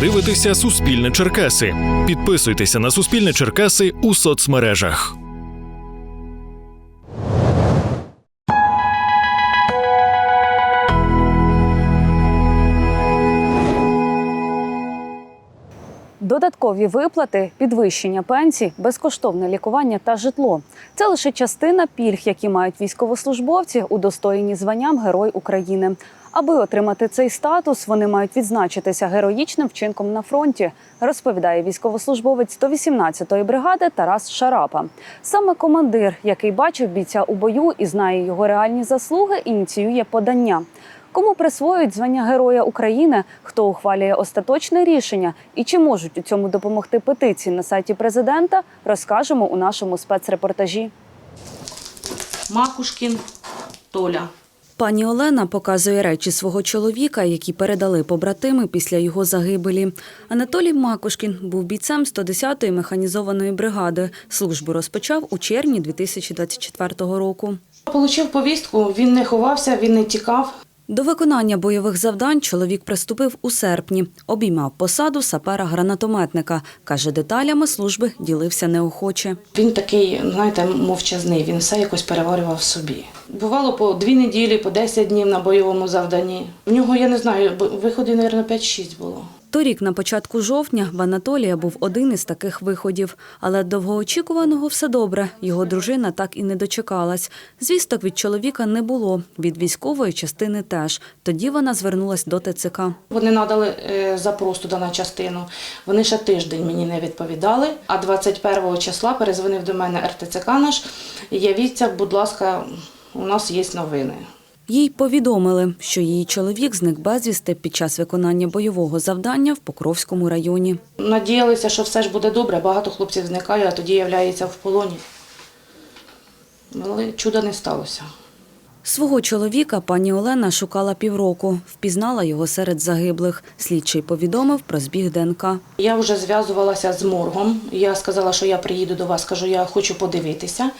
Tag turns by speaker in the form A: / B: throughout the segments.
A: дивитеся Суспільне Черкаси. Підписуйтеся на Суспільне Черкаси у соцмережах.
B: Додаткові виплати, підвищення пенсій, безкоштовне лікування та житло це лише частина пільг, які мають військовослужбовці, удостоєні званням Герой України. Аби отримати цей статус, вони мають відзначитися героїчним вчинком на фронті, розповідає військовослужбовець 118-ї бригади Тарас Шарапа. Саме командир, який бачив бійця у бою і знає його реальні заслуги, ініціює подання. Кому присвоюють звання Героя України, хто ухвалює остаточне рішення і чи можуть у цьому допомогти петиції на сайті президента, розкажемо у нашому спецрепортажі.
C: Макушкін Толя.
B: Пані Олена показує речі свого чоловіка, які передали побратими після його загибелі. Анатолій Макушкін був бійцем 110-ї механізованої бригади. Службу розпочав у червні 2024 року.
C: Получив повістку, він не ховався, він не тікав.
B: До виконання бойових завдань чоловік приступив у серпні. Обіймав посаду сапера-гранатометника. Каже, деталями служби ділився неохоче.
C: Він такий, знаєте, мовчазний, він все якось переварював собі. Бувало по дві неділі, по 10 днів на бойовому завданні. В нього, я не знаю, виходів, мабуть, 5-6 було.
B: Торік на початку жовтня в Анатолія був один із таких виходів. Але довгоочікуваного все добре. Його дружина так і не дочекалась. Звісток від чоловіка не було, від військової частини теж. Тоді вона звернулась до ТЦК.
C: Вони надали е, запрос туди на частину. Вони ще тиждень мені не відповідали. А 21 числа перезвонив до мене РТЦК наш. Явіться, будь ласка, у нас є новини.
B: Їй повідомили, що її чоловік зник безвісти під час виконання бойового завдання в Покровському районі.
C: Надіялися, що все ж буде добре. Багато хлопців зникає, а тоді являється в полоні. Але чуда не сталося.
B: Свого чоловіка пані Олена шукала півроку. Впізнала його серед загиблих. Слідчий повідомив про збіг ДНК.
C: Я вже зв'язувалася з моргом. Я сказала, що я приїду до вас, кажу, я хочу подивитися.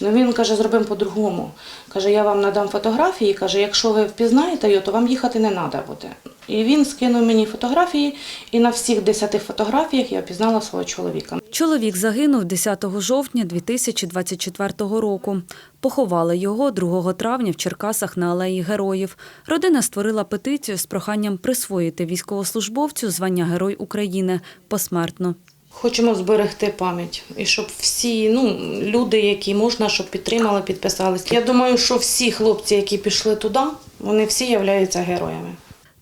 C: Ну він каже, зробимо по-другому. Каже, я вам надам фотографії. Каже, якщо ви впізнаєте його, то вам їхати не треба буде. І він скинув мені фотографії, і на всіх десяти фотографіях я впізнала свого чоловіка.
B: Чоловік загинув 10 жовтня 2024 року. Поховали його 2 травня в Черкасах на алеї Героїв. Родина створила петицію з проханням присвоїти військовослужбовцю звання Герой України посмертно.
C: Хочемо зберегти пам'ять і щоб всі ну, люди, які можна, щоб підтримали, підписались. Я думаю, що всі хлопці, які пішли туди, вони всі являються героями.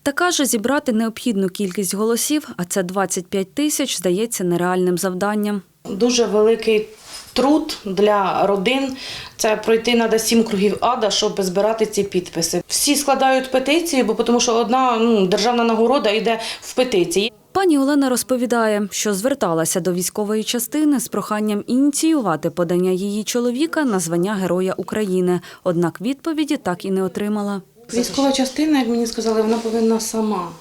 B: Та каже, зібрати необхідну кількість голосів, а це 25 тисяч, здається нереальним завданням.
C: Дуже великий труд для родин. Це пройти треба сім кругів ада, щоб збирати ці підписи. Всі складають петиції, бо тому що одна ну, державна нагорода йде в петиції.
B: Пані Олена розповідає, що зверталася до військової частини з проханням ініціювати подання її чоловіка на звання Героя України. Однак відповіді так і не отримала.
C: Військова частина, як мені сказали, вона повинна сама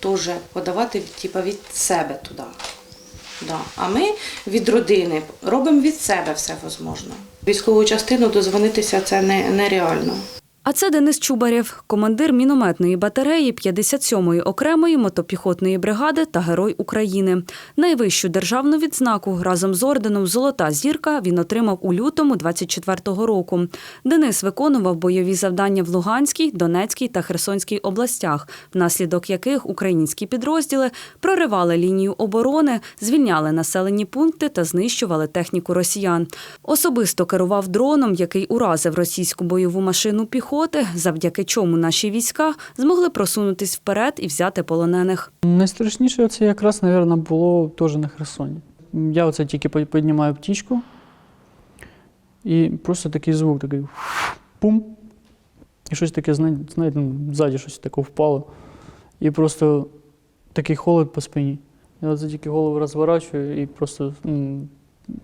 C: теж подавати типу, від себе туди. Да. А ми від родини робимо від себе все можливе. Військову частину дозвонитися це не, нереально.
B: А це Денис Чубарєв, командир мінометної батареї 57-ї окремої мотопіхотної бригади та Герой України. Найвищу державну відзнаку разом з орденом Золота зірка він отримав у лютому 24-го року. Денис виконував бойові завдання в Луганській, Донецькій та Херсонській областях, внаслідок яких українські підрозділи проривали лінію оборони, звільняли населені пункти та знищували техніку росіян. Особисто керував дроном, який уразив російську бойову машину піхоти, завдяки чому наші війська змогли просунутись вперед і взяти полонених.
D: Найстрашніше це якраз, мабуть, було теж на Херсоні. Я оце тільки піднімаю птічку, і просто такий звук, такий пум. І щось таке, знаєте, ззаді щось таке впало. І просто такий холод по спині. Я оце тільки голову розворачую і просто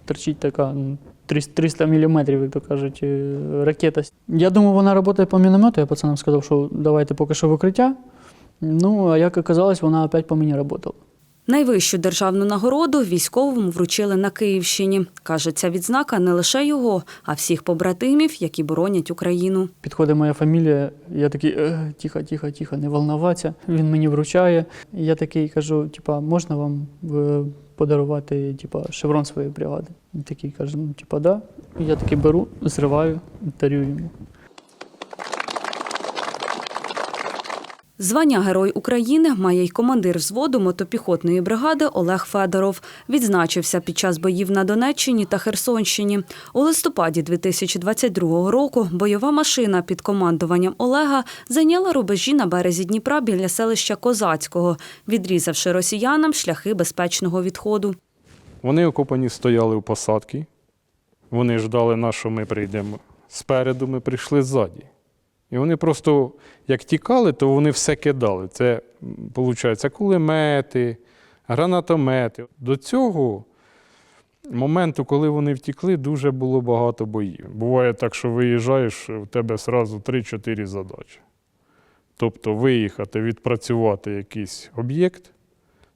D: торчить така м, 300 300 мм, як то кажуть, ракета. Я думав, вона працює по міномету. Я пацанам сказав, що давайте поки що в укриття. Ну, а як оказалось, вона опять по мені працювала.
B: Найвищу державну нагороду військовому вручили на Київщині. Каже, ця відзнака не лише його, а всіх побратимів, які боронять Україну.
D: Підходить моя фамілія, я такий «Е, тихо, тихо, тихо, не волноватися. Він мені вручає. Я такий кажу: типа, можна вам е, подарувати типа, шеврон своєї бригади? І такий каже, ну, типа, да. І я такий беру, зриваю, дарю йому.
B: Звання Герой України має й командир взводу мотопіхотної бригади Олег Федоров. Відзначився під час боїв на Донеччині та Херсонщині. У листопаді 2022 року бойова машина під командуванням Олега зайняла рубежі на березі Дніпра біля селища Козацького, відрізавши росіянам шляхи безпечного відходу.
E: Вони окопані стояли у посадці. Вони ждали нас, що ми прийдемо спереду, ми прийшли ззаді. І вони просто, як тікали, то вони все кидали. Це, виходить, кулемети, гранатомети. До цього моменту, коли вони втікли, дуже було багато боїв. Буває так, що виїжджаєш, у тебе одразу 3-4 задачі. Тобто виїхати, відпрацювати якийсь об'єкт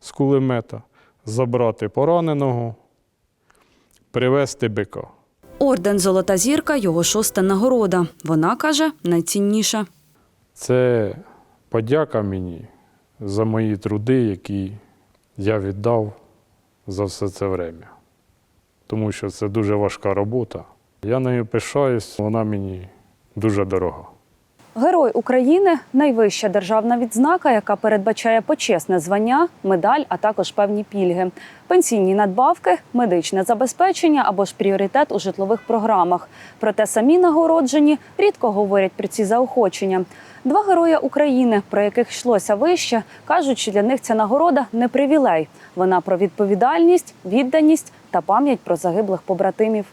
E: з кулемета, забрати пораненого, привезти бика.
B: Орден Золота зірка його шоста нагорода. Вона каже найцінніша.
E: Це подяка мені за мої труди, які я віддав за все це время. Тому що це дуже важка робота. Я нею пишаюсь, вона мені дуже дорога.
B: Герой України найвища державна відзнака, яка передбачає почесне звання, медаль, а також певні пільги, пенсійні надбавки, медичне забезпечення або ж пріоритет у житлових програмах. Проте самі нагороджені рідко говорять про ці заохочення. Два героя України, про яких йшлося вище, кажуть, що для них ця нагорода не привілей. Вона про відповідальність, відданість та пам'ять про загиблих побратимів.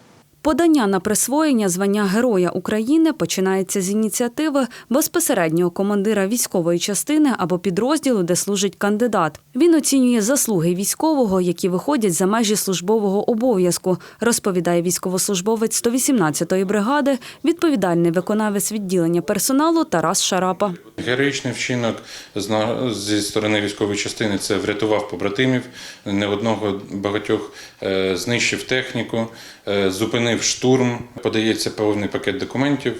B: Подання на присвоєння звання Героя України починається з ініціативи безпосереднього командира військової частини або підрозділу, де служить кандидат. Він оцінює заслуги військового, які виходять за межі службового обов'язку, розповідає військовослужбовець 118-ї бригади, відповідальний виконавець відділення персоналу Тарас Шарапа.
F: Героїчний вчинок зі сторони військової частини це врятував побратимів, не одного багатьох е, знищив техніку, е, зупинив штурм. Подається повний пакет документів,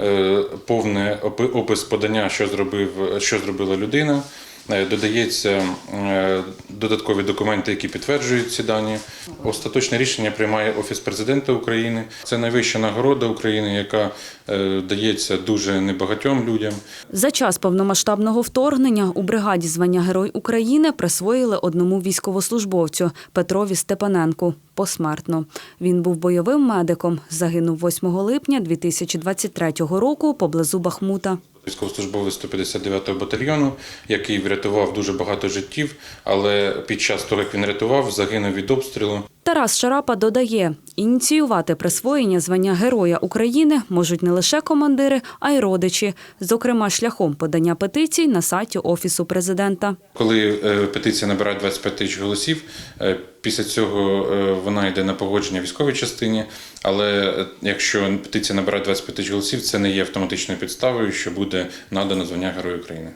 F: е, повний опис подання, що зробив, що зробила людина. Е, Додається е, додаткові документи, які підтверджують ці дані. Остаточне рішення приймає Офіс президента України. Це найвища нагорода України, яка е, дається дуже небагатьом людям.
B: За час повномасштабного вторгнення у бригаді звання Герой України присвоїли одному військовослужбовцю Петрові Степаненку посмертно. Він був бойовим медиком. Загинув 8 липня 2023 року поблизу Бахмута.
F: Військовослужбовець 159-го батальйону, який врятував дуже багато життів, але під час того, як він рятував, загинув від обстрілу.
B: Тарас Шарапа додає, ініціювати присвоєння звання Героя України можуть не лише командири, а й родичі, зокрема шляхом подання петицій на сайті Офісу президента.
F: Коли е, петиція набирає 25 тисяч голосів, е, після цього е, вона йде на погодження військовій частині. Але якщо петиція набирає 25 тисяч голосів, це не є автоматичною підставою, що буде надано звання Героя України.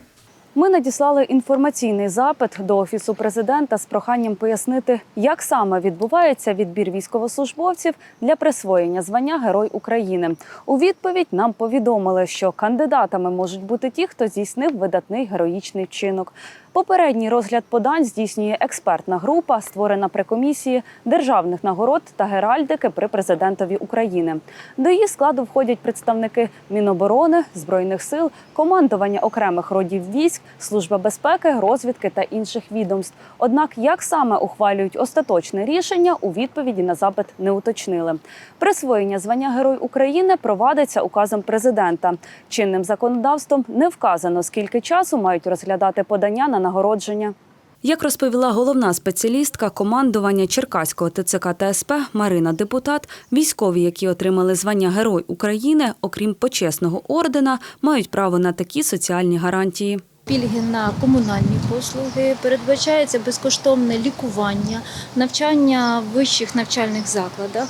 B: Ми надіслали інформаційний запит до офісу президента з проханням пояснити, як саме відбувається відбір військовослужбовців для присвоєння звання Герой України. У відповідь нам повідомили, що кандидатами можуть бути ті, хто здійснив видатний героїчний вчинок. Попередній розгляд подань здійснює експертна група, створена при комісії державних нагород та геральдики при президентові України. До її складу входять представники Міноборони, збройних сил, командування окремих родів військ, служба безпеки, розвідки та інших відомств. Однак, як саме ухвалюють остаточне рішення, у відповіді на запит не уточнили. Присвоєння звання Герой України провадиться указом президента. Чинним законодавством не вказано, скільки часу мають розглядати подання на нагородження. Як розповіла головна спеціалістка командування Черкаського ТЦК та СП Марина Депутат, військові, які отримали звання Герой України, окрім почесного ордена, мають право на такі соціальні гарантії.
G: Пільги на комунальні послуги, передбачається безкоштовне лікування, навчання в вищих навчальних закладах,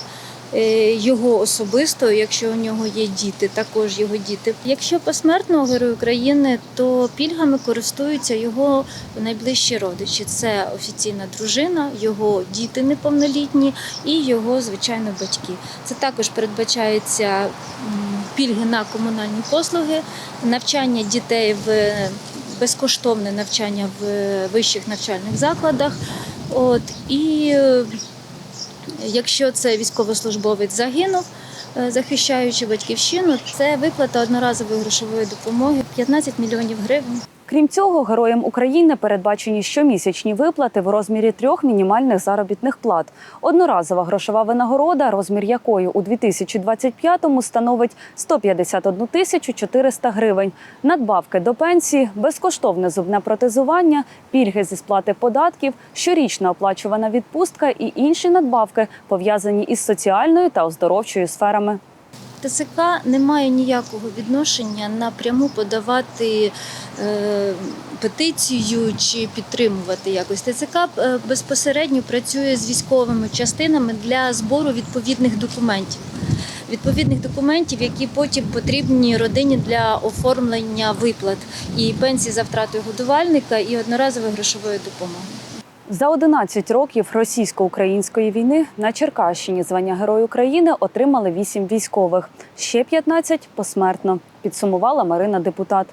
G: його особисто, якщо у нього є діти, також його діти. Якщо посмертно Герой України, то пільгами користуються його найближчі родичі. Це офіційна дружина, його діти неповнолітні і його, звичайно, батьки. Це також передбачається пільги на комунальні послуги, навчання дітей в безкоштовне навчання в вищих навчальних закладах. От і е, якщо це військовослужбовець загинув, е, захищаючи батьківщину, це виплата одноразової грошової допомоги 15 мільйонів гривень.
B: Крім цього, героям України передбачені щомісячні виплати в розмірі трьох мінімальних заробітних плат. Одноразова грошова винагорода, розмір якої у 2025-му становить 151 тисячу 400 гривень. Надбавки до пенсії, безкоштовне зубне протезування, пільги зі сплати податків, щорічна оплачувана відпустка і інші надбавки пов'язані із соціальною та оздоровчою сферами.
G: ТЦК не має ніякого відношення напряму подавати е, петицію чи підтримувати якось. ТЦК е, безпосередньо працює з військовими частинами для збору відповідних документів. Відповідних документів, які потім потрібні родині для оформлення виплат і пенсії за втратою годувальника і одноразової грошової допомоги.
B: За 11 років російсько-української війни на Черкащині звання Герой України отримали 8 військових, ще 15 посмертно. Підсумувала Марина депутат.